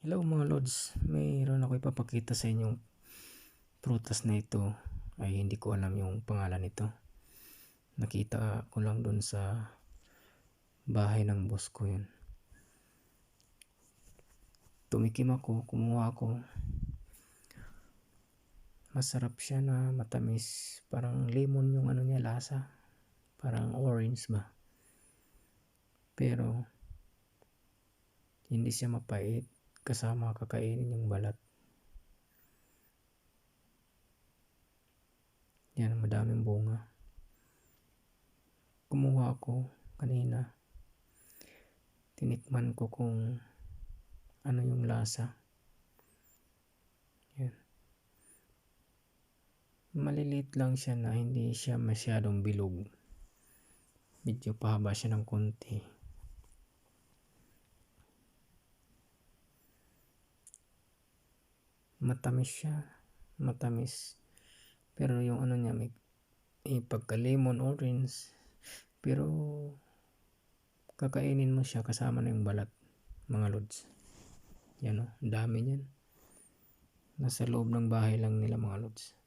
Hello mga lods, mayroon ako ipapakita sa inyong prutas na ito ay hindi ko alam yung pangalan nito. Nakita ko lang dun sa bahay ng boss ko yun. Tumikim ako, kumuha ako. Masarap siya na matamis. Parang lemon yung ano niya lasa. Parang orange ba. Pero hindi siya mapait kasama kakainin yung balat. Yan, madaming bunga. Kumuha ako kanina. Tinikman ko kung ano yung lasa. Yan. Maliliit lang siya na hindi siya masyadong bilog. Medyo pahaba siya ng konti. Matamis siya matamis. Pero yung ano niya may, may pagka lemon orange pero kakainin mo siya kasama na yung balat mga lods. Yan o dami niyan. Nasa loob ng bahay lang nila mga lods